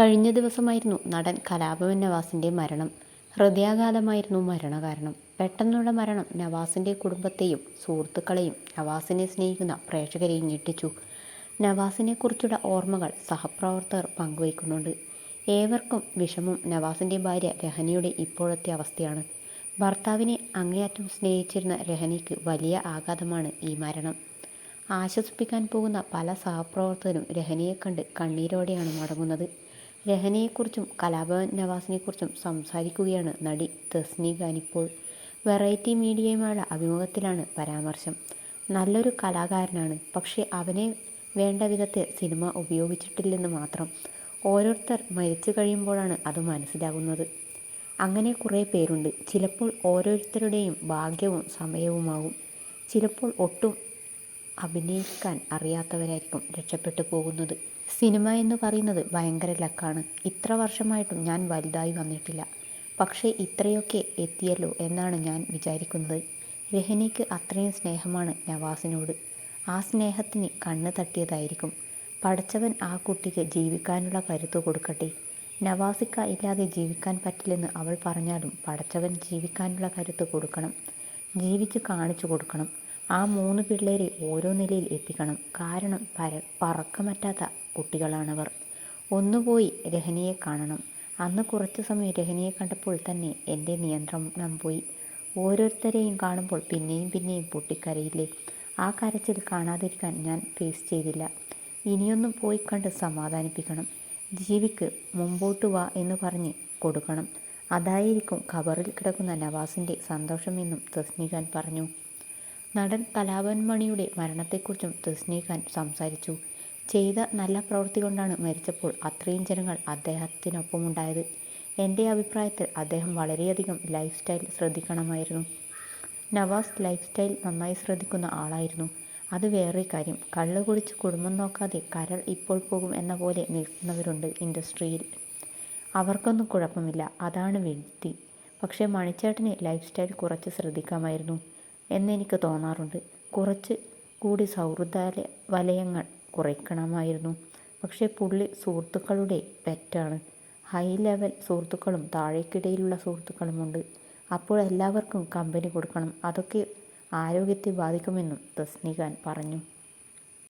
കഴിഞ്ഞ ദിവസമായിരുന്നു നടൻ കലാഭവൻ നവാസിന്റെ മരണം. ഹൃദയാഘാതമായിരുന്നു മരണകാരണം. പെട്ടെന്നുള്ള മരണം നവാസിന്റെ കുടുംബത്തെയും സുഹൃത്തുക്കളെയും നവാസിനെ സ്നേഹിക്കുന്ന പ്രേക്ഷകരെയും ഞെട്ടിച്ചു. നവാസിനെക്കുറിച്ചുള്ള ഓർമ്മകൾ സഹപ്രവർത്തകർ പങ്കുവയ്ക്കുന്നുണ്ട്. ഏവർക്കും വിഷമം നവാസിന്റെ ഭാര്യ രഹനയുടെ ഇപ്പോഴത്തെ അവസ്ഥയാണ്. ഭർത്താവിനെ അങ്ങേയറ്റം സ്നേഹിച്ചിരുന്ന രഹനയ്ക്ക് വലിയ ആഘാതമാണ് ഈ മരണം. ആശ്വസിപ്പിക്കാൻ പോകുന്ന പല സഹപ്രവർത്തകരും രഹനയെ കണ്ട് കണ്ണീരോടെയാണ് മടങ്ങുന്നത്. രഹനയെക്കുറിച്ചും കലാഭവൻ നവാസിനെക്കുറിച്ചും സംസാരിക്കുകയാണ് നടി തസ്നി ഖാനിപ്പോൾ. വെറൈറ്റി മീഡിയയുമായുള്ള അഭിമുഖത്തിലാണ് പരാമർശം. നല്ലൊരു കലാകാരനാണ് പക്ഷേ അവനെ വേണ്ട വിധത്തിൽ സിനിമ ഉപയോഗിച്ചിട്ടില്ലെന്ന് മാത്രം ഓരോരുത്തർ മരിച്ചു കഴിയുമ്പോഴാണ് അത് മനസ്സിലാകുന്നത്. അങ്ങനെ കുറേ പേരുണ്ട്. ചിലപ്പോൾ ഓരോരുത്തരുടെയും ഭാഗ്യവും സമയവുമാകും. ചിലപ്പോൾ ഒട്ടും അഭിനയിക്കാൻ അറിയാത്തവരായിരിക്കും രക്ഷപ്പെട്ടു പോകുന്നത്. സിനിമ എന്ന് പറയുന്നത് ഭയങ്കര ലക്കാണ്. ഇത്ര വർഷമായിട്ടും ഞാൻ വലുതായി വന്നിട്ടില്ല. പക്ഷേ ഇത്രയൊക്കെ എത്തിയല്ലോ എന്നാണ് ഞാൻ വിചാരിക്കുന്നത്. രഹനയ്ക്ക് അത്രയും സ്നേഹമാണ് നവാസിനോട്. ആ സ്നേഹത്തിന് കണ്ണ് തട്ടിയതായിരിക്കും. പഠിച്ചവൻ ആ കുട്ടിക്ക് ജീവിക്കാനുള്ള കരുത്ത് കൊടുക്കട്ടെ. നവാസിക്ക ഇല്ലാതെ ജീവിക്കാൻ പറ്റില്ലെന്ന് അവൾ പറഞ്ഞാലും പഠിച്ചവൻ ജീവിക്കാനുള്ള കരുത്ത് കൊടുക്കണം. ജീവിച്ച് കാണിച്ചു കൊടുക്കണം. ആ മൂന്ന് പിള്ളേരെ ഓരോ നിലയിൽ എത്തിക്കണം. കാരണം പര പറക്കമറ്റാത്ത കുട്ടികളാണവർ. ഒന്നുപോയി രഹനിയെ കാണണം. അന്ന് കുറച്ചു സമയം രഹനിയെ കണ്ടപ്പോൾ തന്നെ എന്റെ നിയന്ത്രണം പോയി ഓരോരുത്തരെയും കാണുമ്പോൾ പിന്നെയും പിന്നെയും പൊട്ടിക്കരയില്ലേ? ആ കരച്ചിൽ കാണാതിരിക്കാൻ ഞാൻ ഫേസ് ചെയ്തില്ല. ഇനിയൊന്നും പോയി കണ്ട് സമാധാനിപ്പിക്കണം. ജീവിക്ക് മുമ്പോട്ട് വാ എന്ന് പറഞ്ഞ് കൊടുക്കണം. അതായിരിക്കും ഖബറിൽ കിടക്കുന്ന നവാസിന്റെ സന്തോഷമെന്നും തസ്നീഖാൻ പറഞ്ഞു. നടൻ കലാഭവൻ മണിയുടെ മരണത്തെക്കുറിച്ചും തസ്നീഖാൻ സംസാരിച്ചു. ചെയ്ത നല്ല പ്രവൃത്തി കൊണ്ടാണ് മരിച്ചപ്പോൾ അത്രയും ജനങ്ങൾ അദ്ദേഹത്തിനൊപ്പമുണ്ടായത്. എന്റെ അഭിപ്രായത്തിൽ അദ്ദേഹം വളരെയധികം ലൈഫ് സ്റ്റൈൽ ശ്രദ്ധിക്കണമായിരുന്നു. നവാസ് ലൈഫ് സ്റ്റൈൽ നന്നായി ശ്രദ്ധിക്കുന്ന ആളായിരുന്നു. അത് വേറെ കാര്യം. കള്ള് കുടിച്ച് കുടുംബം നോക്കാതെ കരൾ ഇപ്പോൾ പോകും എന്ന പോലെ നിൽക്കുന്നവരുണ്ട് ഇൻഡസ്ട്രിയിൽ. അവർക്കൊന്നും കുഴപ്പമില്ല. അതാണ് വ്യക്തി. പക്ഷേ മണിച്ചേട്ടന് ലൈഫ് സ്റ്റൈൽ കുറച്ച് ശ്രദ്ധിക്കാമായിരുന്നു എന്നെനിക്ക് തോന്നാറുണ്ട്. കുറച്ച് കൂടി സൗഹൃദ വലയങ്ങൾ കുറയ്ക്കണമായിരുന്നു. പക്ഷേ പുള്ളി സുഹൃത്തുക്കളുടെ പെറ്റാണ്. ഹൈ ലെവൽ സുഹൃത്തുക്കളും താഴേക്കിടയിലുള്ള സുഹൃത്തുക്കളുമുണ്ട്. അപ്പോൾ എല്ലാവർക്കും കമ്പനി കൊടുക്കണം. അതൊക്കെ ആരോഗ്യത്തെ ബാധിക്കുമെന്നും തസ്നികാൻ പറഞ്ഞു.